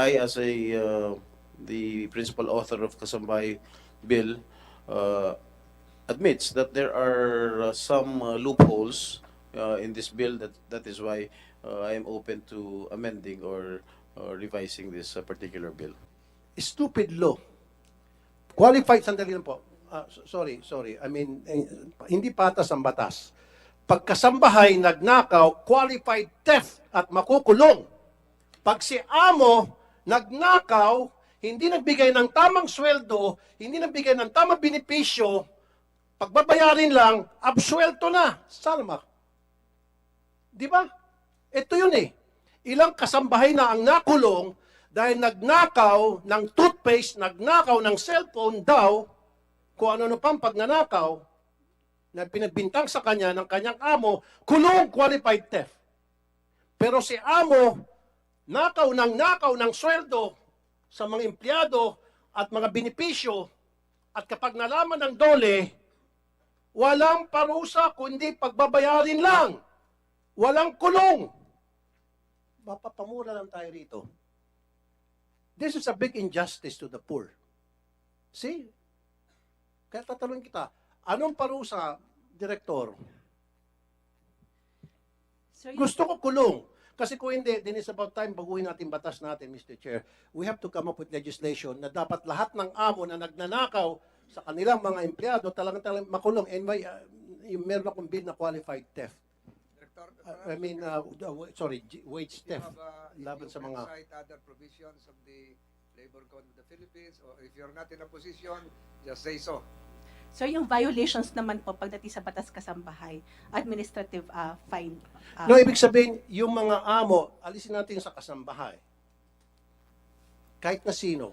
I, as a uh, the principal author of Kasambay Bill, uh, admits that there are uh, some uh, loopholes uh, in this bill. That that is why uh, I am open to amending or uh, revising this uh, particular bill. Stupid law. Qualified, sandali lang po. Ah, so- sorry, sorry. I mean, eh, hindi patas ang batas. Pagkasambahay, nagnakaw, qualified theft at makukulong. Pag si amo nagnakaw, hindi nagbigay ng tamang sweldo, hindi nagbigay ng tamang benepisyo, pagbabayarin lang, absuelto na. Salma. Di ba? Ito yun eh. Ilang kasambahay na ang nakulong dahil nagnakaw ng toothpaste, nagnakaw ng cellphone daw, kung ano-ano pang pagnanakaw, na pinagbintang sa kanya ng kanyang amo, kulong qualified theft. Pero si amo, nakaw ng nakaw ng sweldo sa mga empleyado at mga benepisyo, at kapag nalaman ng dole, walang parusa kundi pagbabayarin lang. Walang kulong. Mapapamura lang tayo rito. This is a big injustice to the poor. See? Kaya tatanungin kita, anong parusa, Direktor? Sir, Gusto ko kulong. Kasi kung hindi, then it's about time baguhin natin batas natin, Mr. Chair. We have to come up with legislation na dapat lahat ng amo na nagnanakaw sa kanilang mga empleyado talagang talagang makulong. And may, uh, yung meron akong bill na qualified theft. Director, Uh, I mean, uh, uh, sorry, wage theft. have, uh, laban sa mga- other provisions of the Labor Code of the Philippines, or if you're not in a position, just say so. Sir, yung violations naman po pagdating sa batas kasambahay, administrative uh, fine. uh, No, ibig sabihin, yung mga amo, alisin natin sa kasambahay. Kahit na sino.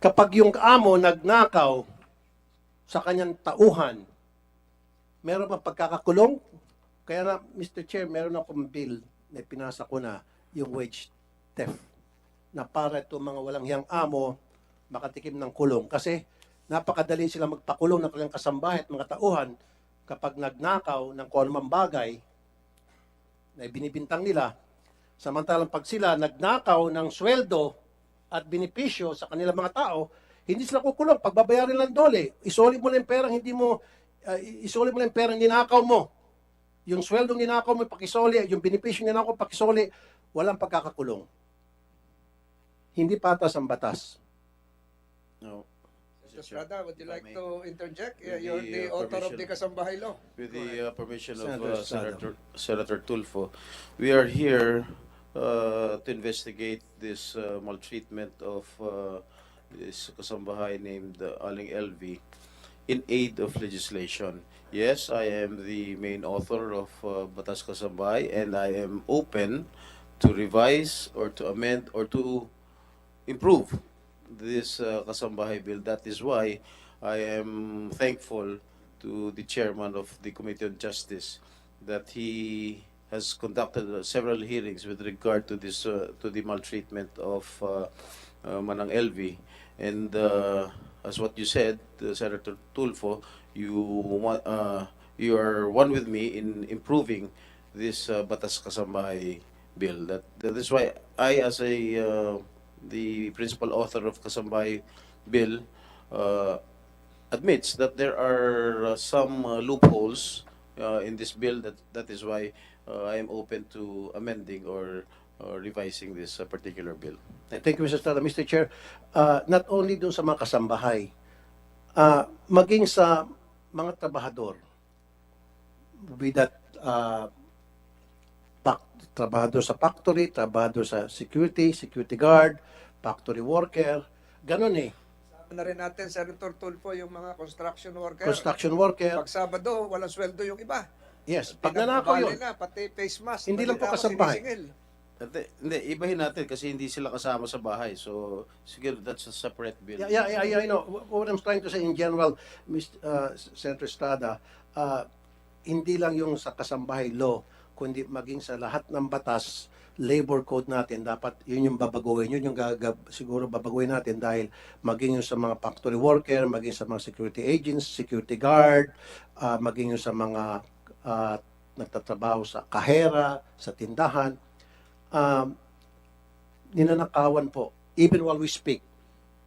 Kapag yung amo nagnakaw sa kanyang tauhan, meron bang pagkakakulong? Kaya na, Mr. Chair, meron akong bill na pinasa ko na yung wage theft na para itong mga walang hiyang amo makatikim ng kulong. Kasi napakadali sila magpakulong ng kanilang kasambahay at mga tauhan kapag nagnakaw ng kung anumang bagay na binibintang nila. Samantalang pag sila nagnakaw ng sweldo at benepisyo sa kanilang mga tao, hindi sila kukulong. Pagbabayarin lang dole. Isoli mo lang perang hindi mo, uh, isoli mo lang perang ninakaw mo. Yung sweldo ninakaw mo, pakisoli. Yung benepisyo ninakaw, pakisoli. Walang pagkakakulong. Hindi patas ang batas. No. Estrada, would you like may. to interject? With Yeah, You're the, the uh, author of the. Kasambahay Law. With the uh, permission of Senator uh, Estrada. Senator, Senator Tulfo, we are here uh, to investigate this uh, maltreatment of uh, this kasambahay named uh, Aling LV in aid of legislation. Yes, I am the main author of uh, Batas Kasambahay and I am open to revise or to amend or to improve this uh, Kasambahay bill. That is why I am thankful to the chairman of the Committee on Justice that he has conducted uh, several hearings with regard to this uh, to the maltreatment of uh, uh, Manang LV and uh, as what you said uh, Senator Tulfo you want uh, you are one with me in improving this uh, Batas Kasambahay bill that that is why I as a uh, the principal author of Kasambahay bill uh, admits that there are uh, some uh, loopholes uh, in this bill. That that is why uh, I am open to amending or uh, revising this uh, particular bill. Thank you, Mr. Estrada. Mr. Chair, uh, not only dun sa mga kasambahay, uh, maging sa mga trabahador, be that uh, trabahador sa factory, trabahador sa security, security guard, factory worker, ganun eh. Sama na rin natin, Senator Tulfo, yung mga construction worker. Construction worker, Pag Sabado, walang sweldo yung iba. yes. Pag nanakaw yun, na, pati face mask. Hindi lang po kasambahay. Hindi, hindi, ibahin natin kasi hindi sila kasama sa bahay. So, siguro that's a separate bill. Yeah, yeah, yeah, yeah, I know. Wh- What I'm trying to say in general, Mr. Uh, Senator Estrada, uh, hindi lang yung sa kasambahay law, kundi maging sa lahat ng batas, labor code natin, dapat yun yung babaguhin. Yun yung gagab, siguro babaguhin natin dahil maging yung sa mga factory worker, maging sa mga security agents, security guard, uh, maging yung sa mga uh, nagtatrabaho sa kahera, sa tindahan. Um, ninanakawan po, even while we speak,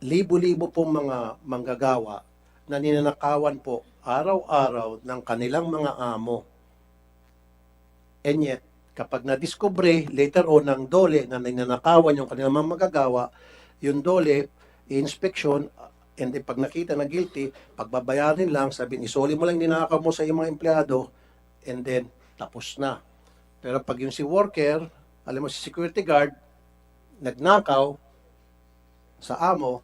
libo-libo pong mga manggagawa na ninanakawan po araw-araw ng kanilang mga amo. And yet, kapag na-discover later on ng dole na ninanakawan yung kanilang mga magagawa, yung dole, inspection, and then pag nakita na guilty, pagbabayarin lang, sabihin, isoli mo lang ninakaw mo sa iyong mga empleyado, and then, tapos na. Pero pag yung si worker, alam mo si security guard, nagnakaw sa amo,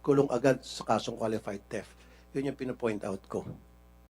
kulong agad sa kasong qualified theft. Yun yung pinopoint out ko.